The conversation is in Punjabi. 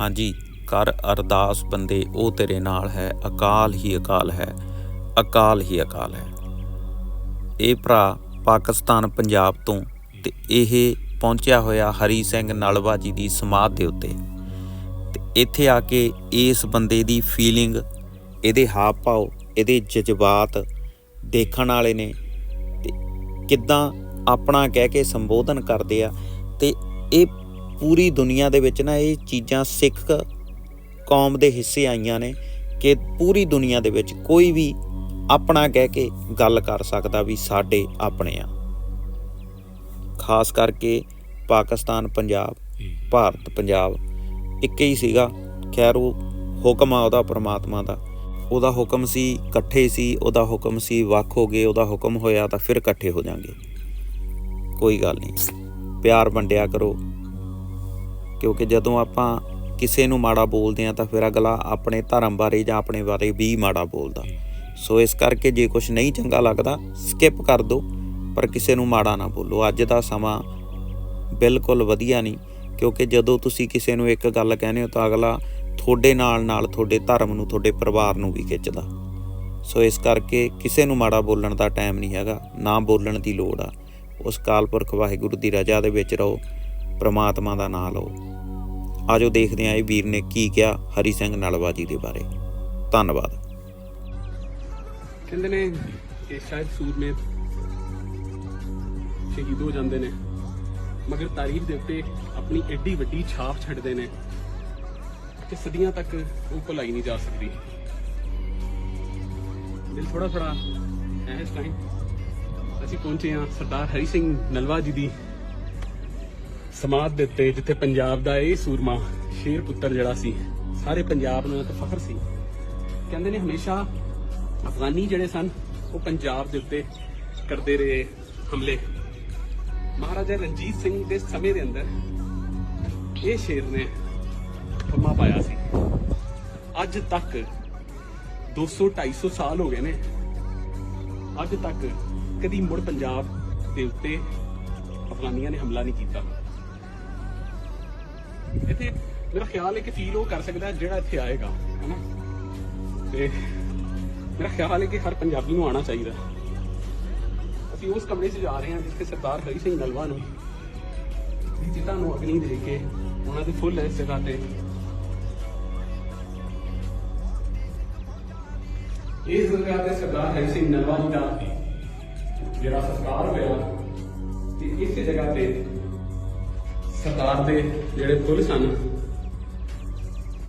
ਹਾਂਜੀ, ਕਰ ਅਰਦਾਸ ਬੰਦੇ, ਉਹ ਤੇਰੇ ਨਾਲ ਹੈ, ਅਕਾਲ ਹੀ ਅਕਾਲ ਹੈ, ਅਕਾਲ ਹੀ ਅਕਾਲ ਹੈ। ਇਹ ਭਰਾ ਪਾਕਿਸਤਾਨ, ਪੰਜਾਬ ਤੋਂ ਤੇ ਇਹ ਪਹੁੰਚਿਆ ਹੋਇਆ ਹਰੀ ਸਿੰਘ ਨਲਵਾ ਜੀ ਦੀ ਸਮਾਧ ਦੇ ਉੱਤੇ। ਤੇ ਇੱਥੇ ਆ ਕੇ ਇਸ ਬੰਦੇ ਦੀ ਫੀਲਿੰਗ ਇਹਦੇ ਹਾਵ ਭਾਵ ਇਹਦੇ ਜਜ਼ਬਾਤ ਦੇਖਣ ਵਾਲੇ ਨੇ ਤੇ ਕਿੱਦਾਂ ਆਪਣਾ ਕਹਿ ਕੇ ਸੰਬੋਧਨ ਕਰਦੇ ਆ। ਤੇ ਇਹ ਪੂਰੀ ਦੁਨੀਆ ਦੇ ਵਿੱਚ ਨਾ ਇਹ ਚੀਜ਼ਾਂ ਸਿੱਖ ਕੌਮ ਦੇ ਹਿੱਸੇ ਆਈਆਂ ਨੇ ਕਿ ਪੂਰੀ ਦੁਨੀਆ ਦੇ ਵਿੱਚ ਕੋਈ ਵੀ ਆਪਣਾ ਕਹਿ ਕੇ ਗੱਲ ਕਰ ਸਕਦਾ ਵੀ ਸਾਡੇ ਆਪਣੇ ਆ। ਖਾਸ ਕਰਕੇ ਪਾਕਿਸਤਾਨ ਪੰਜਾਬ ਭਾਰਤ ਪੰਜਾਬ ਇੱਕ ਹੀ ਸੀਗਾ। ਖੈਰ ਉਹ ਹੁਕਮ ਆ ਉਹਦਾ ਪ੍ਰਮਾਤਮਾ ਦਾ। ਉਹਦਾ ਹੁਕਮ ਸੀ ਇਕੱਠੇ ਸੀ ਉਹਦਾ ਹੁਕਮ ਸੀ ਵੱਖ ਹੋ ਗਏ ਉਹਦਾ ਹੁਕਮ ਹੋਇਆ ਤਾਂ ਫਿਰ ਇਕੱਠੇ ਹੋ ਜਾਾਂਗੇ। ਕੋਈ ਗੱਲ ਨਹੀਂ। ਪਿਆਰ ਵੰਡਿਆ ਕਰੋ। ਕਿਉਂਕਿ ਜਦੋਂ ਆਪਾਂ ਕਿਸੇ ਨੂੰ ਮਾੜਾ ਬੋਲਦੇ ਆ ਤਾਂ ਫਿਰ ਅਗਲਾ ਆਪਣੇ ਧਰਮ ਬਾਰੇ ਜਾਂ ਆਪਣੇ ਬਾਰੇ ਵੀ ਮਾੜਾ ਬੋਲਦਾ। ਸੋ ਇਸ ਕਰਕੇ ਜੇ ਕੁਝ ਨਹੀਂ ਚੰਗਾ ਲੱਗਦਾ ਸਕਿਪ ਕਰ ਦਿਓ, ਪਰ ਕਿਸੇ ਨੂੰ ਮਾੜਾ ਨਾ ਬੋਲੋ। ਅੱਜ ਦਾ ਸਮਾਂ ਬਿਲਕੁਲ ਵਧੀਆ ਨਹੀਂ, ਕਿਉਂਕਿ ਜਦੋਂ ਤੁਸੀਂ ਕਿਸੇ ਨੂੰ ਇੱਕ ਗੱਲ ਕਹਿੰਦੇ ਹੋ ਤਾਂ ਅਗਲਾ ਤੁਹਾਡੇ ਨਾਲ ਨਾਲ ਤੁਹਾਡੇ ਧਰਮ ਨੂੰ, ਤੁਹਾਡੇ ਪਰਿਵਾਰ ਨੂੰ ਵੀ ਖਿੱਚਦਾ। ਸੋ ਇਸ ਕਰਕੇ ਕਿਸੇ ਨੂੰ ਮਾੜਾ ਬੋਲਣ ਦਾ ਟਾਈਮ ਨਹੀਂ ਹੈਗਾ, ਨਾ ਬੋਲਣ ਦੀ ਲੋੜ ਆ। ਉਸ ਕਾਲਪੁਰਖ ਵਾਹਿਗੁਰੂ ਦੀ ਰਜ਼ਾ ਦੇ ਵਿੱਚ ਰਹੋ, ਪ੍ਰਮਾਤਮਾ ਦਾ ਨਾਮ ਲਓ। ਆਜੋ ਦੇਖਦੇ ਹਾਂ ਇਹ ਵੀਰ ਨੇ ਕੀ ਕਿਹਾ ਹਰੀ ਸਿੰਘ ਨਲਵਾ ਜੀ ਦੇ ਬਾਰੇ। ਧੰਨਵਾਦ। ਕਹਿੰਦੇ ਨੇ ਕਿ ਸ਼ਾਇਦ ਸੂਰਮੇ ਸ਼ਹੀਦ ਹੋ ਜਾਂਦੇ ਨੇ। ਮਗਰ ਤਾਰੀਖ ਦੇ ਉੱਤੇ ਆਪਣੀ ਐਡੀ ਵੱਡੀ ਛਾਪ ਛੱਡਦੇ ਨੇ ਕਿ ਸਦੀਆਂ ਤੱਕ ਉਹ ਭੁਲਾਈ ਨਹੀਂ ਜਾ ਸਕਦੀ। ਦਿਲ ਥੋੜਾ ਥੋੜਾ ਹੈ ਇਸ ਟਾਈਮ ਅਸੀਂ ਪਹੁੰਚੇ ਹਾਂ ਸਰਦਾਰ ਹਰੀ ਸਿੰਘ ਨਲਵਾ ਜੀ ਦੀ ਸਮਾਧ ਦੇ ਉੱਤੇ ਜਿੱਥੇ ਪੰਜਾਬ ਦਾ ਇਹ ਸੂਰਮਾ ਸ਼ੇਰ ਪੁੱਤਰ ਜਿਹੜਾ ਸੀ, ਸਾਰੇ ਪੰਜਾਬ ਨੂੰ ਤੇ ਫਖਰ ਸੀ। ਕਹਿੰਦੇ ਨੇ ਹਮੇਸ਼ਾ ਅਫਗਾਨੀ ਜਿਹੜੇ ਸਨ, ਉਹ ਪੰਜਾਬ ਦੇ ਉੱਤੇ ਕਰਦੇ ਰਹੇ ਹਮਲੇ। ਮਹਾਰਾਜਾ ਰਣਜੀਤ ਸਿੰਘ ਦੇ ਸਮੇਂ ਦੇ ਅੰਦਰ ਇਹ ਸ਼ੇਰ ਨੇ ਥੰਮਾ ਪਾਇਆ ਸੀ। ਅੱਜ ਤੱਕ 200 250 ਸਾਲ ਹੋ ਗਏ ਨੇ। ਅੱਜ ਤੱਕ ਕਦੀ ਮੁੜ ਪੰਜਾਬ ਦੇ ਉੱਤੇ ਅਫਗਾਨੀਆਂ ਨੇ ਹਮਲਾ ਨਹੀਂ ਕੀਤਾ। ਇੱਥੇ, ਮੇਰਾ ਖਿਆਲ ਹੈ ਕਿ ਫੀਲ ਉਹ ਕਰ ਸਕਦਾ ਜਿਹੜਾ ਇੱਥੇ ਆਏਗਾ, ਹੈਨਾ? ਤੇ ਮੇਰਾ ਖਿਆਲ ਹੈ ਕਿ ਹਰ ਪੰਜਾਬੀ ਨੂੰ ਆਉਣਾ ਚਾਹੀਦਾ। ਅਸੀਂ ਉਸ ਕਮਰੇ 'ਚ ਜਾ ਰਹੇ ਹਾਂ ਜਿੱਥੇ ਸਰਦਾਰ ਹਰੀ ਸਿੰਘ ਨਲਵਾ ਨੂੰ ਦੀ ਨੂੰ ਅਗਨੀ ਦੇ ਕੇ ਉਹਨਾਂ ਦੇ ਫੁੱਲ ਇਸ ਜਗ੍ਹਾ ਤੇ। ਇਸ ਜਗ੍ਹਾ ਤੇ ਸਰਦਾਰ ਹਰੀ ਸਿੰਘ ਨਲਵਾ ਜੀ ਦਾ ਜਿਹੜਾ ਸੰਸਕਾਰ ਹੋਇਆ, ਤੇ ਇਸ ਜਗ੍ਹਾ ਤੇ ਸਰਕਾਰ ਦੇ ਜਿਹੜੇ ਪੁਲਿਸ ਹਨ